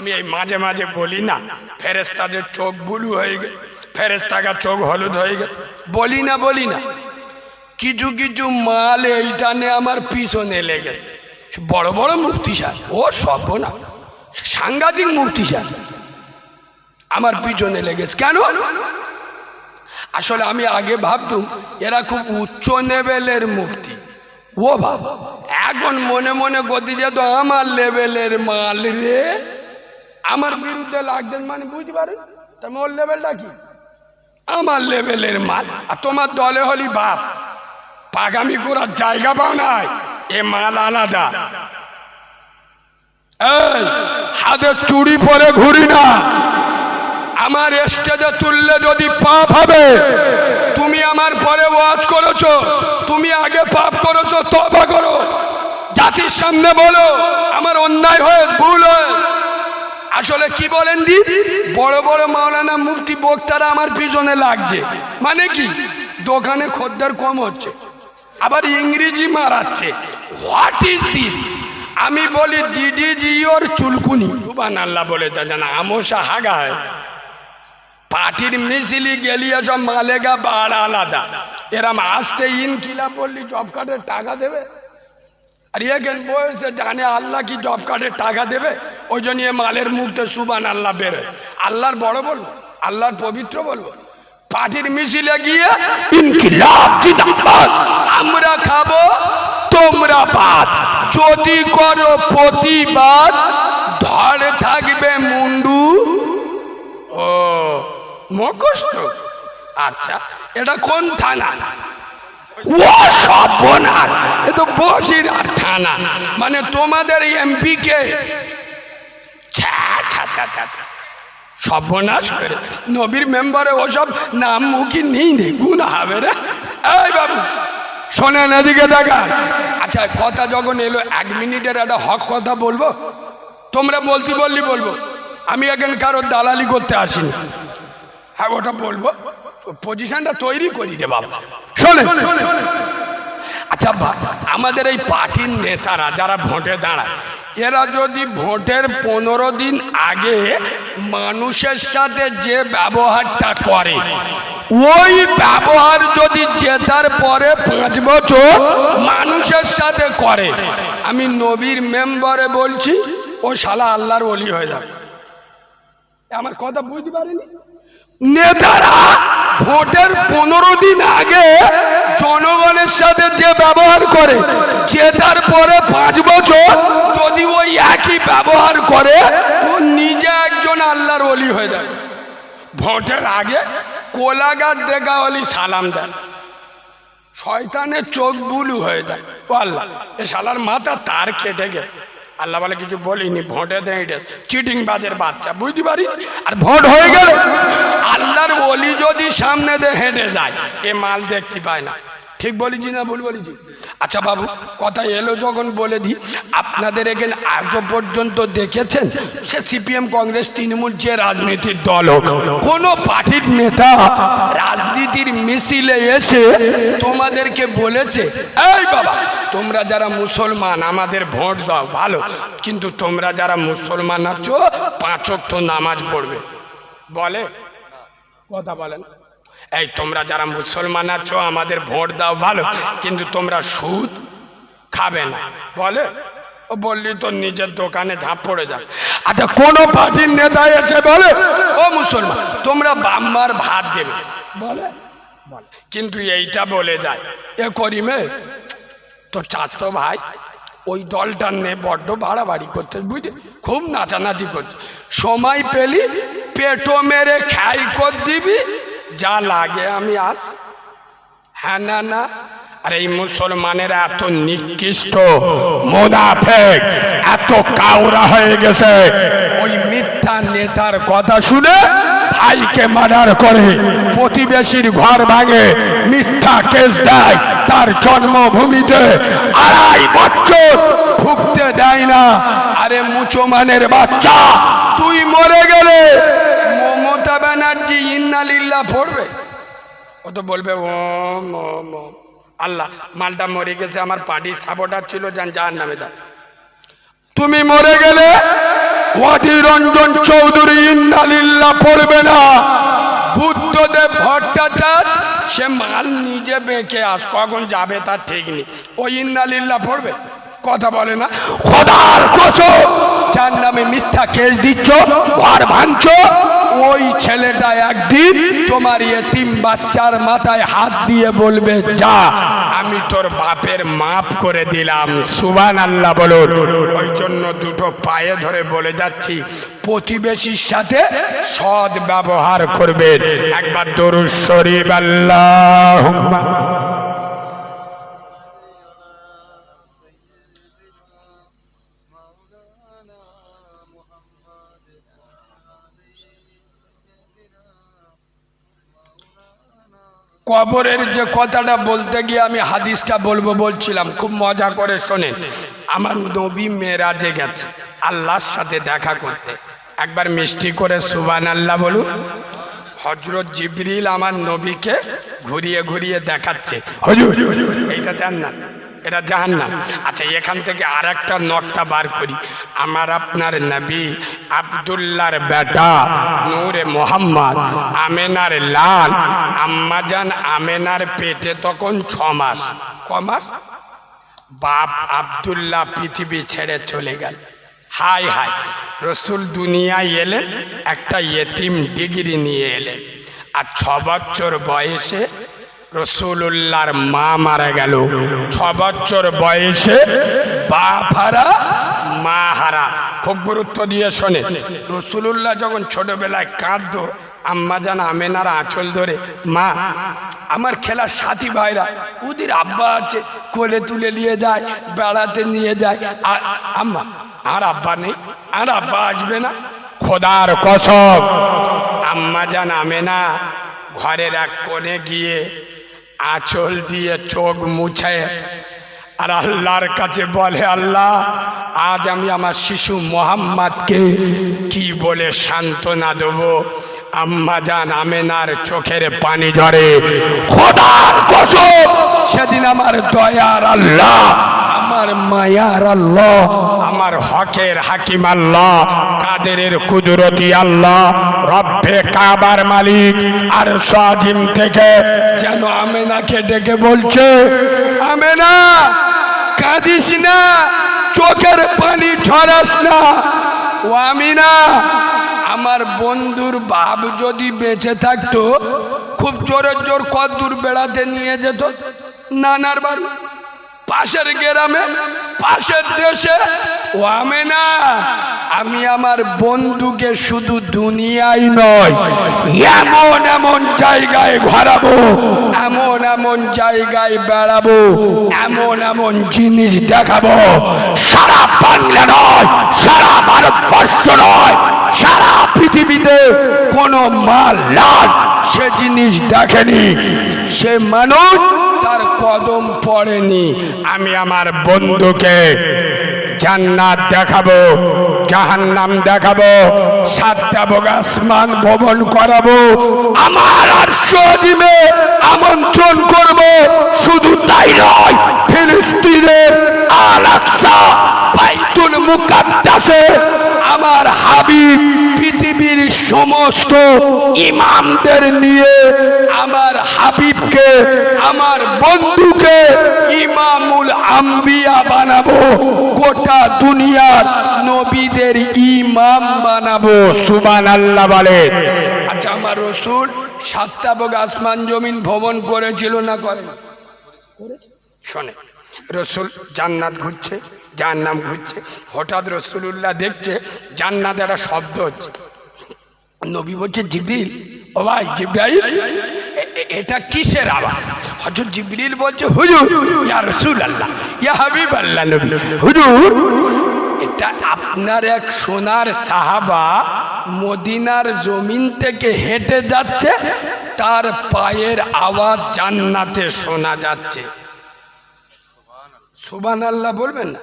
আমি এই মাঝে মাঝে বলি না ফেরেস্তাদের চোখ বুলু হয়ে গে ফেরেস্তাকার চোখ হলুদ হয়ে গে। বলি না বলি না। কিছু কিছু মাল এইটানে আমার পিছনে লেগে। বড় বড় মুক্তি ও সব না সাংঘাতিক মুক্তি আমার পিছনে লেগেছে। কেন? আসলে আমি আগে ভাবতুম, এরা খুব উচ্চ লেভেলের মুক্তি ও বাবা, এখন মনে মনে গতি যেত আমার লেভেলের মাল রে। আমার বিরুদ্ধে লাগতেন মানে বুঝতে পারেন? তার ওর লেভেলটা কি? আমার লেভেলের মাল। আর তোমার দলে হলি বাপ। পাগামি করার জায়গা পাও নাই। এ মাল আলাদা। হাতে চুড়ি পরে ঘুরি না। আমার স্টেজে তুললে যদি পাপ হবে, তুমি আমার পরে ওয়াজ করেছ, তুমি আগে পাপ করেছ, তবা করো। জাতির সামনে বলো, আমার অন্যায় হয়ে, ভুল হয়ে। আসলে কি বলেন দি? বড় বড় মাওলানা মুফতি বক্তারা আমার পিছনে লাগছে। মানে কি? দোকানে খদ্দের কম হচ্ছে। আবার ইংরেজি মারাচ্ছে। হোয়াট ইজ দিস আমি বলি, দিদি জি, ওর চুলকুনি। সুবান আল্লাহ বলে জানা, আমসা হাগায় পার্টির মিছিলি গেলিয়ে সব মালেগা বাড়া আলাদা। এরম আসতে ইনকিলা বললি, জব কার্ডের টাকা দেবে? আর এখান বয়সে জানে আল্লাহ কি জব কার্ডের টাকা দেবে? ওই জন্য মালের মুখতে সুবান আল্লাহ বেরোয় আল্লাহর বড় বলব, আল্লাহর পবিত্র বলব। পার্টির মিছিলে গিয়ে আমরা খাব, তোমরা বাদ। যদি করো প্রতিবাদ ধরে থাকবে মুন্ডু, ও, মুখস্থ। আচ্ছা এটা কোন থানা? ও, সর্বনাশ। এ তো বসিরহাট থানা। মানে তোমাদের এমপি কে? সর্বনাশ করে নবীর মেম্বারে ওসব নাম মুখী নেই রে গুণ হবে রে। এই বাবু, শোনেন এদিকে দেখা। আচ্ছা কথা যখন এলো, এক মিনিটের একটা হক কথা বলব? তোমরা বলতে বললি বলব। আমি এখন কারোর দালালি করতে আসিনি। হ্যাঁ ওটা বলব। পজিশনটা তৈরি করি রে বাবা। শোনে আচ্ছা আমাদের এই পার্টির নেতারা যারা ভোটে দাঁড়ায় এরা যদি ভোটের পনেরো দিন আগে মানুষের সাথে যে ব্যবহারটা করে, ওই ব্যবহার যদি জেতার পরে পাঁচ বছর মানুষের সাথে করে, আমি নবীর মেম্বারে বলছি, ও শালা আল্লাহর অলি হয়ে যাবে। আমার কথা বুঝতে পারিনি? নেতারা ভোটের পনেরো দিন আগে জনগণের সাথে যে ব্যবহার করে জেতার পরে পাঁচ বছর যদি ওই একই ব্যবহার করে, ও নিজে একজন আল্লাহর অলি হয়ে যায়। ভোটের আগে কোলা গাছ দেখা অলি সালাম দেন। শয়তানের চোখ বুলু হয়ে যায়। ও আল্লাহ এ শালার মাথা তার কেটে গেছে। আল্লাহ বলে কিছু বলিনি, ভোটে দেয় চিটিং বাজের বাচ্চা, বুঝতে পারি? আর ভোট হয়ে গেল আল্লাহর বলি যদি সামনে দিয়ে হেঁটে যায়, এ মাল দেখতে পায় না। ঠিক বলেছি না ভুল বলেছি? আচ্ছা বাবু, কথা এলো যখন বলে দিই আপনাদের এখানে আজও পর্যন্ত দেখেছেন? সে সিপিএম কংগ্রেস তৃণমূল যে রাজনীতির দল হোক, কোনো পার্টির নেতা রাজনীতির মিছিলে এসে তোমাদেরকে বলেছে, এই বাবা, তোমরা যারা মুসলমান, আমাদের ভোট দাও, ভালো, কিন্তু তোমরা যারা মুসলমান আছো, পাঁচ তো নামাজ পড়বে। বলে? কথা বলেন। এই, তোমরা যারা মুসলমান আছো, আমাদের ভোট দাও, ভালো। কিন্তু তোমরা সুদ খাবে না। বলে? ও বললি তো নিজের দোকানে ঝাঁপ পড়ে যাবে। আচ্ছা কোন পার্টির নেতা এসে বলে, ও মুসলমান, তোমরা বাম্মার ভাত দেবে। বলে? কিন্তু এইটা বলে যায়, এ করিমে তো চাষ তো ভাই ওই দলটার নে বড্ড বাড়াবাড়ি করতে বুঝলি? খুব নাচানাচি করছে। সময় পেলি পেটো মেরে খাই কর দিবি। যা লাগে আমি আস। হ্যাঁ না না। আর এই মুসলমানেরা এত নিকৃষ্ট, মোনাফেক, এত কাউরা হয়ে গেছে। ওই মিথ্যা নেতার কথা শুনে ভাইকে মার্ডার করে, প্রতিবেশীর ঘর ভাঙে, মিথ্যা কেস দেয়, তার জন্মভূমিতে আড়াই বছর ভুগতে দেয় না। আরে মুসলমানের বাচ্চা, তুই মরে গেলে ব্যানার্জি ইন্নালিল্লাহ পড়বে। ও তো বলবে ওম ওম ওম। আল্লাহ মালটা মরে গেছে আমার পার্টির সাপোর্টার ছিল যান যার নামে দা তুমি মরে গেলে রঞ্জন চৌধুরী ইন্দালিল্লা পড়বে না। বুদ্ধদেব ভট্টাচার সে মাল নিজে বেঁকে আস কখন যাবে তার ঠিক নেই। ওই ইন্দালিল্লা পড়বে কথা বলে না। খোদার কসম যার নামে মিথ্যা কেস দিচ্ছ, ঘর ভাঙছ, ওই ছেলেটা একদিন তোমার এতিম বাচ্চার মাথায় হাত দিয়ে বলবে, যা, আমি তোর বাপের মাফ করে দিলাম সুবান আল্লাহ বলুন। ওই জন্য দুটো পায়ে ধরে বলে যাচ্ছি, প্রতিবেশীর সাথে সৎ ব্যবহার করবেন একবার দরুদ শরীফ আল্লাহ কবরের যে কথাটা বলতে গিয়ে আমি হাদিসটা বলব বলছিলাম খুব মজা করে শোনেন আমার নবী মেয়েরাজে গেছে আল্লাহর সাথে দেখা করতে। একবার মিষ্টি করে সুবান আল্লাহ বলুন। হজরত জিবরিল আমার নবীকে ঘুরিয়ে ঘুরিয়ে দেখাচ্ছে। হজুর। এইটা চান না। এটা জাহান না আচ্ছা এখান থেকে আর একটা নকটা বার করি। আমার আপনার নবী আবদুল্লার বেটা নূরে মোহাম্মদ, আমেনার লাল। আম্মাজান আমেনার পেটে তখন ছ মাস। ক মাস? বাপ আবদুল্লাহ পৃথিবী ছেড়ে চলে গেল। হাই হাই রসুল দুনিয়ায় এলেন, একটা ইয়েতিম ডিগ্রি নিয়ে এলেন। আর ছ বছর বয়সে রসুল্লাহর মা মারা গেল। ছ বছর বয়সে বাপ হারা মা হারা। খুব গুরুত্ব দিয়ে শোনে। রসুল্লাহ যখন ছোটবেলায় কাঁদত, আম্মা জান, আমেনার আঁচল ধরে, মা, আমার খেলার সাথী ভাইরা, ওদের আব্বা আছে, কোলে তুলে নিয়ে যায়, বেড়াতে নিয়ে যায়। আম্মা, আর আব্বা নেই, আর আব্বা আসবে না। খোদার কসব আম্মা জান, আমেনা ঘরের এক কোণে গিয়ে আঁচল দিয়ে চোখ মুছে আর আল্লাহর কাছে বলে, আল্লাহ, আজ আমি আমার শিশু মোহাম্মদকে কি বলে সান্ত্বনা দেবো? আম্মা জান আমেনার চোখের পানি ধরে, খোদার কসম, সেদিন আমার দয়ার আল্লাহ আমার মায়ার আল্লাহ। আমার হকের হাকিম আল্লাহ, কাদেরের কুদরতি আল্লাহ, রব্বে কাবার মালিক, আর সাজিম থেকে যেন আমেনাকে ডেকে বলছে, আমেনা, কাঁদিস না, চোখের পানি ঝরাস না। ও আমিনা, আমার বন্ধুর বাপ যদি বেঁচে থাকতো, খুব জোরে জোর কত দূর বেড়াতে নিয়ে যেত। নানার বাড়ি। পাশের গ্রামে, পাশের দেশে, ও আমি না আমি আমার বন্ধুকে শুধু দুনিয়াই নয়, এমন এমন জায়গায় ঘোরাবো, এমন এমন জায়গায় বেড়াবো, এমন এমন জিনিস দেখাবো। সারা বাংলা নয়, সারা ভারতবর্ষ নয়, সারা পৃথিবীতে কোনো মাল লাল সে জিনিস দেখেনি। সে মানুষ তার কদম পড়েনি। আমি আমার বন্ধুকে জান্নাত দেখাবো, জাহান্নাম দেখাবো, সাতটা আসমান ভবন করাবো, আমার সদিমে আমন্ত্রণ করব। শুধু তাই নয়, ফিলিস্তিনের আল আকসা মুকাদ্দাসে আমার হাবিব সমস্ত ইমামদের নিয়ে আমার হাবিবকে, আমার বন্ধুকে ইমামুল আম্বিয়া বানাবো। গোটা দুনিয়ার নবীদের ইমাম বানাবো। সুবান আল্লাহ বলে। আচ্ছা আমার রসুল সাতটা বগ আসমান জমিন ভ্রমণ করেছিল না করে শোনে, রসুল জান্নাত ঘুরছে জান্নাম ঘুরছে, হঠাৎ রসুল্লাহ দেখছে জান্নাত একটা শব্দ হচ্ছে। নবী বলছে, জিবরিল, ও ভাই, জিব্রাইল এটা কিসের আওয়াজ? হজরত জিবরিল বলছে, হুজুর, ইয়া আল্লাহ ইয়া হাবিব আল্লাহ নবী, হুজুর, এটা আপনার এক সোনার সাহাবা মদিনার জমিন থেকে হেঁটে যাচ্ছে, তার পায়ের আওয়াজ জান্নাতে শোনা যাচ্ছে। সুবান আল্লাহ বলবেন না?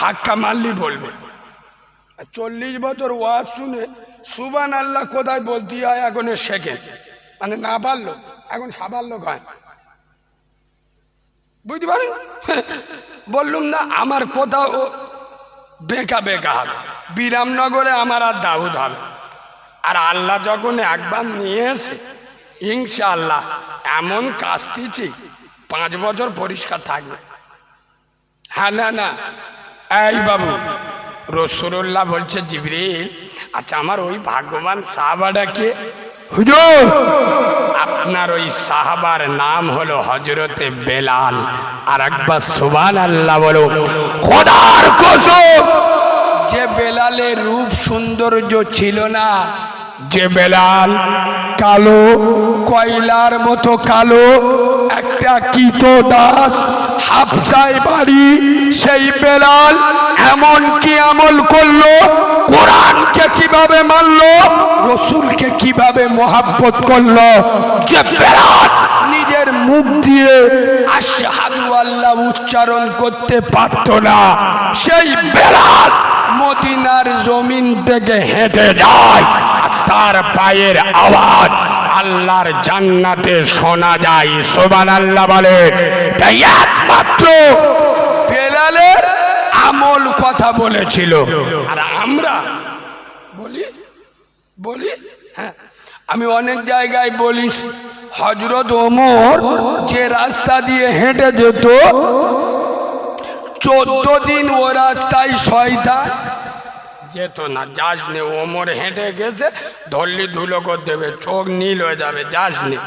ধাক্কা মারলি বলবেন চল্লিশ বছর ওয়াজ শুনে সুবান আল্লাহ কোথায় বলতে হয় এখন শেখে? মানে না পারল, এখন সাবার লোক হয় বুঝতে পারেন? বললুম না, আমার কোথাও বেঁকা বেঁকা হবে। বিরামনগরে আমার আর দাউদ হবে। আর আল্লাহ যখন একবার নিয়ে এসে ইনশাআল্লাহ এমন কাস্তিছি পাঁচ বছর পরিষ্কার থাকবে। হ্যাঁ না না। এই বাবু, রসুল্লাহ বলছে, জিবরিল আচ্ছা আমার ওই ভাগ্যবান সাহাবাটাকে হুজুর! আপনার ওই সাহাবার নাম হলো হজরতে বেলাল। আর একবার সুবান আল্লাহ বলো খোদার কসম! যে বেলালের রূপ সৌন্দর্য ছিল না যে বেলাল কালো, কয়লার মতো কালো, একটা কিত দাস হাফসায় বাড়ি, সেই বেলাল এমন কি আমল করল? কোরআনকে কীভাবে মানলো? রসুলকে কীভাবে মোহাব্বত করল? যে বেলাল নিজের মুখ দিয়ে আশহাদু আল্লাহ উচ্চারণ করতে পারত না, সেই বেলাল মদিনার জমিন থেকে হেঁটে যায়। তার পায়ের আওয়াজ আল্লাহর জান্নাতে শোনা যায়। সোবান আল্লাহ বলে, তাই একমাত্র বেলালের আমল কথা বলেছিল। আর আমরা বলি বলি হ্যাঁ আমি অনেক জায়গায় বলি হজরত ওমর যে রাস্তা দিয়ে হেঁটে যেত, চোদ্দ দিন ও রাস্তায় শয়তান যেত না, যাস নে ওমর হেঁটে গেছে, ধরলি ধুলো করে দেবে, চোখ নীল হয়ে যাবে, যাস নে।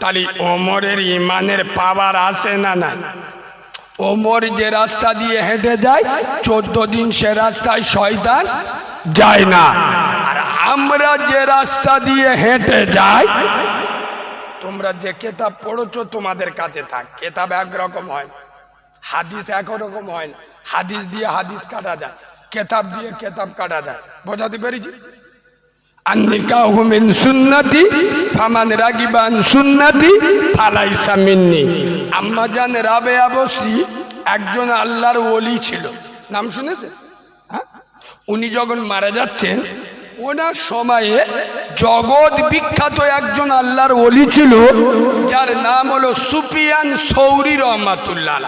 তাহলে ওমরের ইমানের পাওয়ার আসে না না? ওমর যে রাস্তা দিয়ে হেঁটে যায়, চোদ্দ দিন সে রাস্তায় শয়তান যায় না। আর আমরা যে রাস্তা দিয়ে হেঁটে যাই, তোমরা যে কেতাব পড়েছো তোমাদের কাছে থাক। কেতাব একরকম হয়, হাদিস একরকম হয় না। হাদিস দিয়ে হাদিস কাটা যায়। কেতাব দিয়ে কেতাব কাটা যায় বোঝাতে পেরেছি? রাগিবান মিন্নি। বসরি একজন আল্লাহর ওলি ছিল। নাম শুনেছে হ্যাঁ? উনি যখন মারা যাচ্ছেন, ওনার সময়ে জগৎ বিখ্যাত একজন আল্লাহর ওলি ছিল, যার নাম হলো সুফিয়ান সৌরি রহমাতুল্লাহ।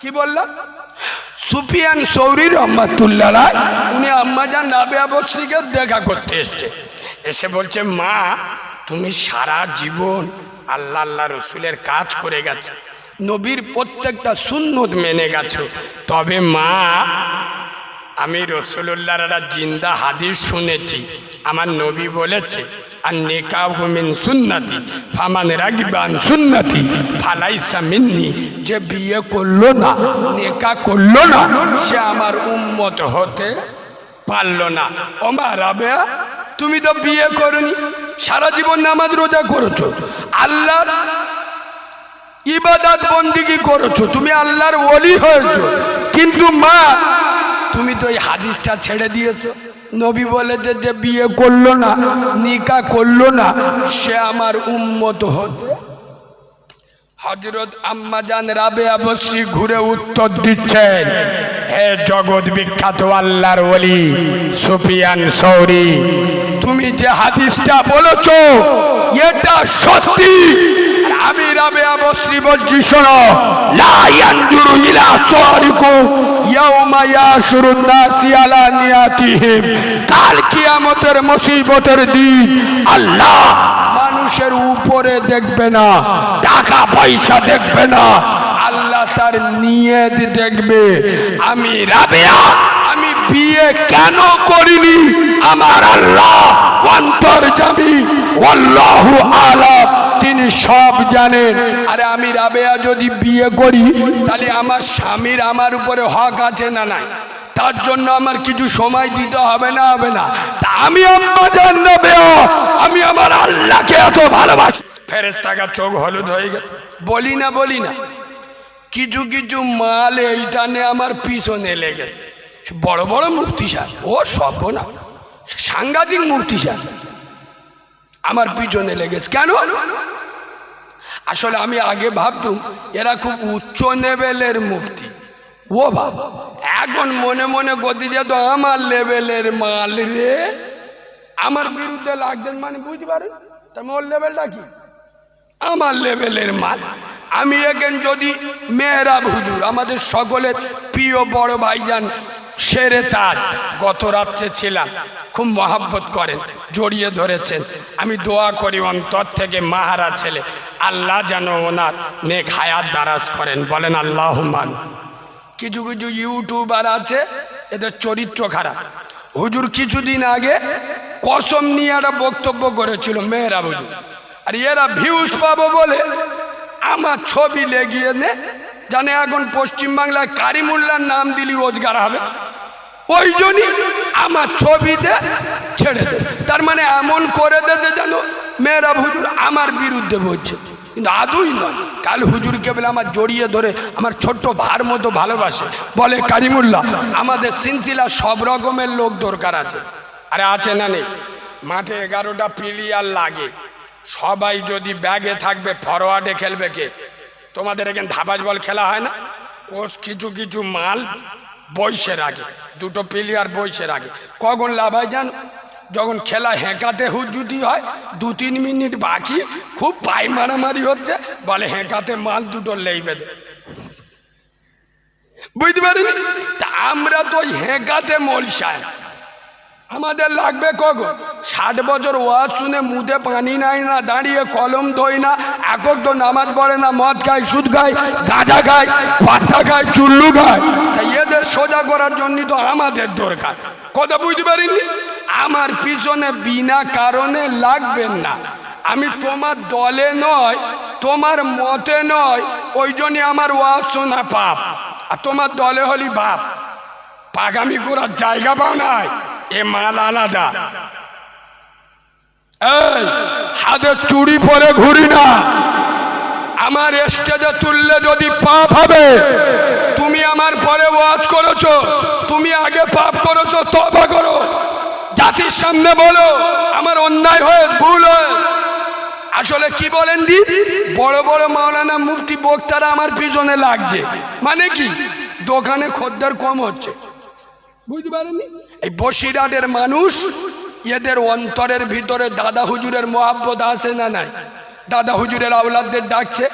কি বললাম? সুফিয়ান সৌরি রহমাতুল্লাহ উনি আম্মাজান নাবে আবশ্রীকে দেখা করতে এসছে। এসে বলছে, মা, তুমি সারা জীবন আল্লাহ আল্লাহ রসুলের কাজ করে গেছো, নবীর প্রত্যেকটা সুন্নত মেনে গেছো। তবে মা, আমি রসুল্লাহর জিন্দা হাদিস শুনেছি। আমার নবী বলেছে আর নেকা মিন সুন্নাতি, ফামান রাগিবান সুন্নাতি, ফালাইসা মিন্নি, যে বিয়ে করল না, নেকা করল না, সে আমার হতে পারল না। ওমা রাবেয়া, তুমি তো বিয়ে করনি, সারা জীবন নামাজ রোজা করেছ আল্লাহ ইবাদত বন্দিগি করেছ, তুমি আল্লাহর ওলি হয়েছো, কিন্তু মা, তুমি তো এই হাদিসটা ছেড়ে দিয়েছ। নবী বলেছে যে বিয়ে করল না, নিকা করল না, সে আমার উন্মত হতে। হজরত আম্মাজান রাবে আবশ্রী ঘুরে উত্তর দিচ্ছেন, হে জগৎ বিখ্যাত আল্লাহর ওলি সুফিয়ান সৌরি, তুমি যে হাদিসটা বলেছ, এটা সত্যি। আমি রাবে আবশ্রী বলছি, শোনো। লা ইয়ানজুরু ইলা সুয়ারিকুম ইয়াউমা ইয়াশুরুন নাসি আলা নিয়াতিহিম। কাল কিয়ামতের মুসিবতের দিন আল্লাহ মানুষের উপরে দেখবে না, টাকা পয়সা দেখবে না, আল্লাহ তার নিয়ত দেখবে। আমি রাবেয়া, আমি বিয়ে কেন করিনি? আমার আল্লাহ অন্তর জানি আল্লাহু আলাম তিনি সব জানেন। আরে আমি রাবেয়া যদি বিয়ে করি তাহলে আমার স্বামীর আমার উপরে হক আছে না নাই? তার জন্য আমার কিছু সময় দিতে হবে না হবে না? তা আমি আম্মা জান রাবেয়া আমি আমার আল্লাহকে এত ভালোবাসি। ফেরেস্তাকা চোখ হলুদ হয়ে গেল। বলি না বলি না। কিছু কিছু মাল এইটা নিয়ে আমার পিছনে লেগে। বড় বড় মুক্তি সাজ ও সব না সাংঘাতিক মুক্তি সাজ আমার পিছনে লেগেছে। কেন? আসলে আমি আগে ভাবতুম, এরা খুব উচ্চ লেভেলের মুক্তি ও ভাব এখন মনে মনে গতি যেত আমার লেভেলের মাল রে। আমার বিরুদ্ধে লাগতেন মানে বুঝতে পারেন? তা ওর লেভেলটা কি? আমার লেভেলের মাল। আমি এখান যদি মেহরাব হুজুর, আমাদের সকলের প্রিয় বড় ভাইজান সেরে তার গত রাত্রে ছিলাম, খুব মহাব্বত করেন, জড়িয়ে ধরেছেন। আমি দোয়া করি অন্তর থেকে মাহারা ছেলে, আল্লাহ যেন ওনার নেক হায়াত দারাজ করেন, বলেন আল্লাহ মান কিছু কিছু ইউটিউবার আছে, এদের চরিত্র খারাপ। হুজুর কিছুদিন আগে কসম নিয়ে একটা বক্তব্য করেছিল মেয়েরা হুজুর। আর এরা ভিউজ পাবো বলে আমার ছবি লেগিয়ে নে। জানে এখন পশ্চিমবাংলায় কারিমুল্লার নাম দিলি রোজগার হবে। ওই জন্যই আমার ছবিতে ছেড়ে দে। তার মানে এমন করে দে যে যেন মেয়েরা হুজুর আমার বিরুদ্ধে বলছে। কিন্তু আদুই নয়। কাল হুজুরকে বলে আমার জড়িয়ে ধরে আমার ছোট্ট ভার মতো ভালোবাসে। বলে, কারিমুল্লাহ, আমাদের সিনসিলা সব রকমের লোক দরকার আছে। আরে আছে না নেই। মাঠে এগারোটা পিলিয়ার লাগে। সবাই যদি ব্যাগে থাকবে ফরওয়ার্ডে খেলবে কে? তোমাদের এখানে ধাবাজ বল খেলা হয় না? কোচ কিছু কিছু মাল বইসে রাখে, দুটো প্লেয়ার বইসে রাখে। কখন লাভ হয় জানো যখন খেলা হেঁকাতে হুজুতি হয় দু তিন মিনিট বাকি, খুব পাই মারামারি হচ্ছে, বলে হেঁকাতে মাল দুটো লেইবে দে বুঝতে পারিনি? তা আমরা তো হেঁকাতে মলসায় আমাদের লাগবে কখন? ষাট বছর ওয়াজ শুনে মুদে পানি নাই না, দাঁড়িয়ে কলম ধোয় না একক তো নামাজ পড়ে না, মদ খায়, সুদ খায়, গাঁজা খায়, পাট্টা খায়, চুল্লু খায়। তাই এদের সোজা করার জন্য তো আমাদের দরকার। কথা বুঝতে পারিনি? আমার পিছনে বিনা কারণে লাগবেন না। আমি তোমার দলে নয়, তোমার মতে নয়, ওই জন্যে আমার ওয়াজ শোনা পাপ। আর তোমার দলে হলি বাপ। পাগামি করার জায়গা নাই। এ মাল আলাদা। হাতে চুড়ি পরে ঘুরি না। আমার স্টেজে তুললে যদি পাপ হবে, তুমি আমার পরে ওয়াজ করেছ, তুমি আগে পাপ করেছ, তবা করো। জাতির সামনে বলো, আমার অন্যায় হয়ে, ভুল হয়ে। আসলে কি বলেন দি? বড় বড় মাওলানা মুফতি বক্তারা আমার পিছনে লাগছে। মানে কি? দোকানে খদ্দের কম হচ্ছে। বুঝতে এই বসিরহাটের মানুষ, এদের অন্তরের ভিতরে দাদা হুজুরের মহাব্বত আছে না নাই? দাদা হুজুরের আওলাদদের ডাকছে,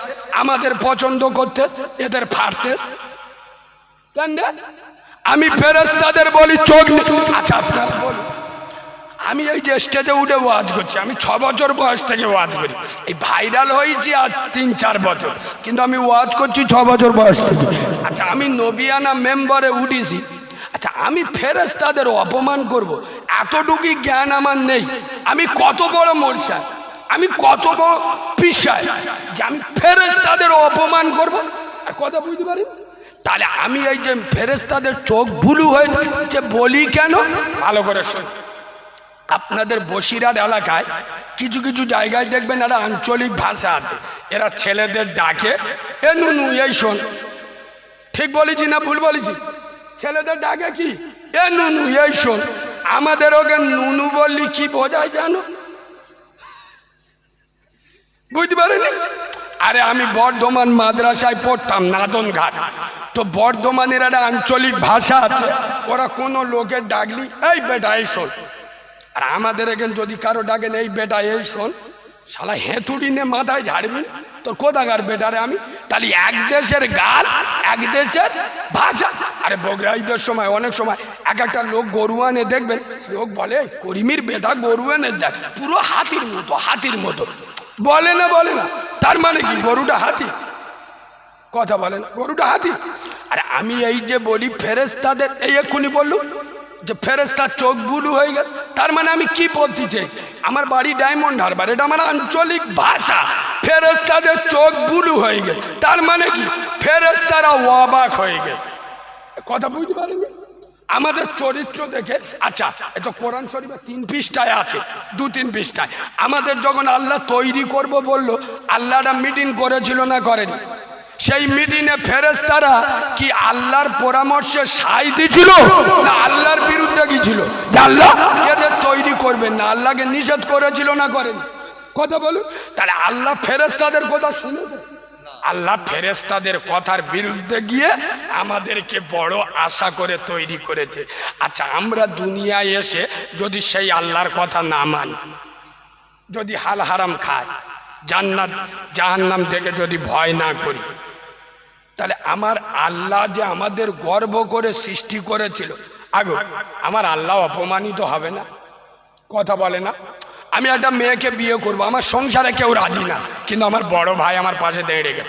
আমাদের পছন্দ করতে, এদের ফাড়তে? আমি ফেরেস্তাদের বলি, চোখ আচ্ছা আপনার বলুন। আমি এই যে স্টেজে উঠে ওয়াজ করছি, আমি ছ বছর বয়স থেকে ওয়াজ করি। এই ভাইরাল হয়েছি আজ তিন, চার বছর। কিন্তু আমি ওয়াজ করছি ছ বছর বয়স থেকে। আচ্ছা আমি নবিয়ানা মেম্বারে উঠেছি। আচ্ছা আমি ফেরেস তাদের অপমান করব। এতটুকুই জ্ঞান আমার নেই। আমি কত বড় মরসা আমি কত বড় পিসায় যে আমি ফেরেস তাদের অপমান করব। আর কথা বুঝতে পারি? তাহলে আমি এই যে ফেরেস্তাদের চোখ বুলু হয়েছে বলি কেন? ভালো করে শোন। আপনাদের বসিরহাট এলাকায় কিছু কিছু জায়গায় দেখবেন একটা আঞ্চলিক ভাষা আছে। এরা ছেলেদের ডাকে। এ নুনু, এই শোন। ঠিক বলেছি না ভুল বলেছি? ছেলেদের ডাকে কি? এ নুনু, এই শোন, আমাদের ওকে নুনু বললি কি বোঝায় জানো? বুঝতে পারেনি? আরে আমি বর্ধমান মাদ্রাসায় পড়তাম নাদন ঘাট তো বর্ধমানের একটা আঞ্চলিক ভাষা আছে, ওরা কোনো লোকের ডাকলি, এই বেটা, এই শোন। আর আমাদের এখানে যদি কারও ডাকেন এই বেটা, এই শোন। শালা হেঁতুড়ি নে মাথায় ঝাড়বি? তোর কোথাকার বেটারে আমি? তাহলে এক দেশের গাল, এক দেশের ভাষা। আরে বগরাইদের সময়, অনেক সময় এক একটা লোক গরু আনে, দেখবেন? লোক বলে "এই করিমির বেটা গরু এনে দেখ, পুরো হাতির মতো হাতির মতো। বলে না বলে না। তার মানে কি? গরুটা হাতি? কথা বলেন গরুটা হাতি? আরে আমি এই যে বলি ফেরেস্তাদের এই এক্ষুনি বললু যে ফেরেস্তার চোখ বুলু হয়ে গেছে। তার মানে আমি কি বলতে চাই? আমার বাড়ি ডায়মন্ড হারবার, এটা আমার আঞ্চলিক ভাষা। ফেরেস্তাদের চোখ বুলু হয়ে গেছে। তার মানে কি? ফেরেস্তারা অবাক হয়ে গেছে। কথা বুঝতে পারেনি আমাদের চরিত্র দেখে আচ্ছা এ তো কোরআন শরীফের তিন পৃষ্ঠায় আছে, দু তিন পৃষ্ঠায়। আমাদের যখন আল্লাহ তৈরি করব বলল, আল্লাহটা মিটিং করেছিল না করেনি? সেই মিটিংয়ে ফেরেস্তারা কি আল্লাহর পরামর্শে সাই দিছিল না আল্লাহর বিরুদ্ধে গিয়েছিল? যে আল্লাহ এদের তৈরি করবেন না, আল্লাহকে নিষেধ করেছিল না করেন? কথা বলুন। তাহলে আল্লাহ ফেরেস্তাদের কথা শুনেছে আল্লাহ ফেরেস্তাদের কথার বিরুদ্ধে গিয়ে আমাদেরকে বড় আশা করে তৈরি করেছে। আচ্ছা আমরা দুনিয়ায় এসে যদি সেই আল্লাহর কথা না মানি, যদি হাল হারাম খায় জান্নাত, জাহান্নাম থেকে যদি ভয় না করি। তাহলে আমার আল্লাহ যে আমাদের গর্ব করে সৃষ্টি করেছিল। আগো, আমার আল্লাহ অপমানিত হবে না? কথা বলে না? আমি একটা মেয়েকে বিয়ে করব, আমার সংসারে কেউ রাজি না। কিন্তু আমার বড় ভাই আমার পাশে দাঁড়িয়ে গেল।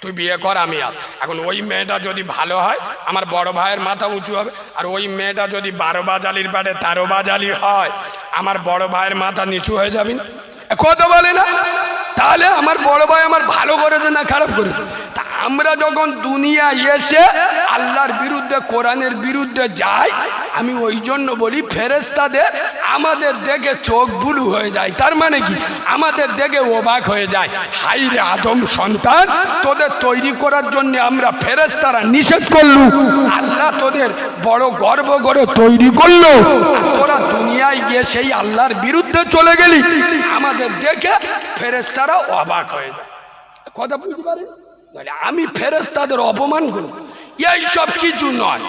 তুই বিয়ে কর, আমি আস। এখন ওই মেয়েটা যদি ভালো হয়, আমার বড় ভাইয়ের মাথা উঁচু হবে। আর ওই মেয়েটা যদি বারো বাজালির পাটে তেরো বাজালি হয়, আমার বড় ভাইয়ের মাথা নিচু হয়ে যাবে কথা বলে না? তাহলে আমার বড় ভাই আমার ভালো করেছে না খারাপ করে আমরা যখন দুনিয়ায় এসে আল্লাহর বিরুদ্ধে, কোরআনের বিরুদ্ধে যাই, আমি ওই জন্য বলি ফেরেস্তাদের আমাদের দেখে চোখ বুলু হয়ে যায়। তার মানে কি? আমাদের দেখে অবাক হয়ে যায়। হাই রে আদম সন্তান, তোদের তৈরি করার জন্য আমরা ফেরেস্তারা নিষেধ করলু। আল্লাহ তোদের বড় গর্ব করে তৈরি করল। তোরা দুনিয়ায় গিয়ে সেই আল্লাহর বিরুদ্ধে চলে গেলি। আমাদের দেখে ফেরেস্তারা অবাক হয়ে যায়। কথা বুঝতে পারি আমি ফেরেস্তাদের অপমান করব। এই সব কিছু নয়।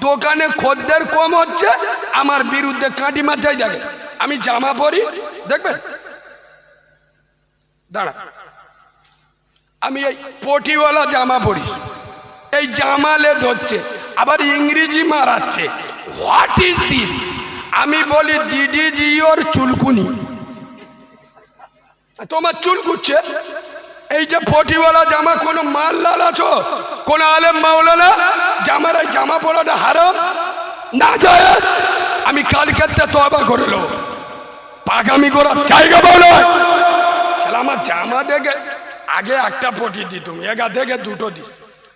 দোকানে খদ্দের কম হচ্ছে, আমার বিরুদ্ধে কাঁটি মাথায় দেখে। আমি জামা পরি, দেখবে? দাঁড়া। আমি এই পটিওয়ালা জামা পরি। এই জামালে ধরছে, আবার ইংরেজি মারাচ্ছে। হোয়াট ইজ দিস আমি বলি, দিদি জি, ওর চুলকুনি। তোমার চুল কুচ্ছে এই যে পটিওয়ালা জামা, কোনো মাল আছো? কোন আলেম মাওলানা? জামার এই জামা পরাটা হারাম? না যায়। আমি কালকে তবা করে লো পাগামি করার জায়গা বলো আমার জামা দেখে আগে একটা পটি দিতুম এগা থেকে দুটো দিস।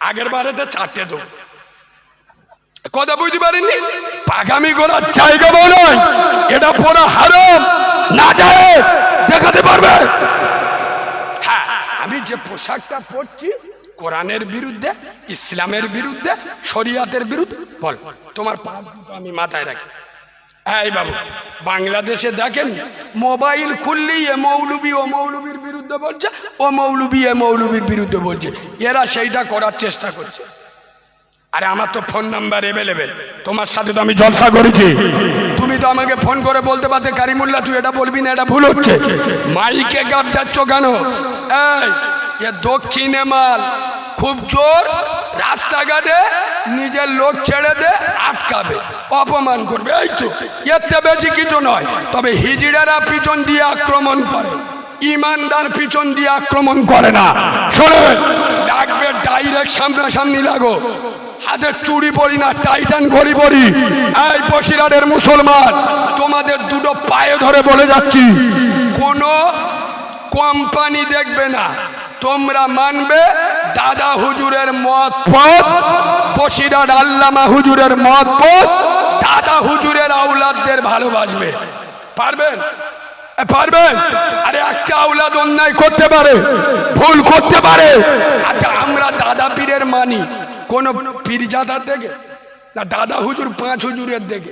আগের বারেতে চারটে দেবো। কথা বুঝতে পারিনি? পাগামি করার জায়গা বলো এটা পড়া হারাম। না যায়। দেখাতে পারবে? যে পোশাকটা পরছি, কোরআনের বিরুদ্ধে, ইসলামের বিরুদ্ধে, শরিয়াতের বিরুদ্ধে, বল, তোমার আমি মাথায় রাখি। এই বাবু, বাংলাদেশে দেখেন, মোবাইল খুললেই এ মৌলবি ও মৌলবীর বিরুদ্ধে বলছে, ও মৌলবি এ মৌলবীর বিরুদ্ধে বলছে। এরা সেইটা করার চেষ্টা করছে। আরে আমার তো ফোন নাম্বার এভেলেবেল তোমার সাথে তো আমি জলসা করেছি। তুমি তো আমাকে ফোন করে বলতে পারতে, কারিমুল্লাহ, তুই এটা বলবি না, এটা ভুল হচ্ছে। মাইকে গাপ যাচ্ছ কেন দক্ষিণে মাল। খুব জোর, রাস্তাঘাটে নিজের লোক ছেড়ে দে, আটকাবে। অপমান করবে। এই তো, এতে বেশি কিছু নয়। তবে হিজড়েরা পিছন দিয়ে আক্রমণ করে। ইমানদার পিছন দিয়ে আক্রমণ করে না। শোনেন, লাগবে ডাইরেক্ট সামনাসামনি লাগো। হাতে চুড়ি পরি না, টাইটান ঘড়ি পরি। এই বসিরাটের মুসলমান, তোমাদের দুটো পায়ে ধরে বলে যাচ্ছি, কোনো কোম্পানি দেখবে না। তোমরা মানবে দাদা হুজুরের মত পথ বসিরাট আল্লামা হুজুরের মত পথ, দাদা হুজুরের আউলাদদের ভালোবাসবে। পারবেন? পারবেন? আরে একটা আউলাদ অন্যায় করতে পারে, ভুল করতে পারে। আচ্ছা আমরা দাদা পীরের মানি কোন পীরজাদার দেখে না দাদা হুজুর পাঁচ হুজুরের দেখে।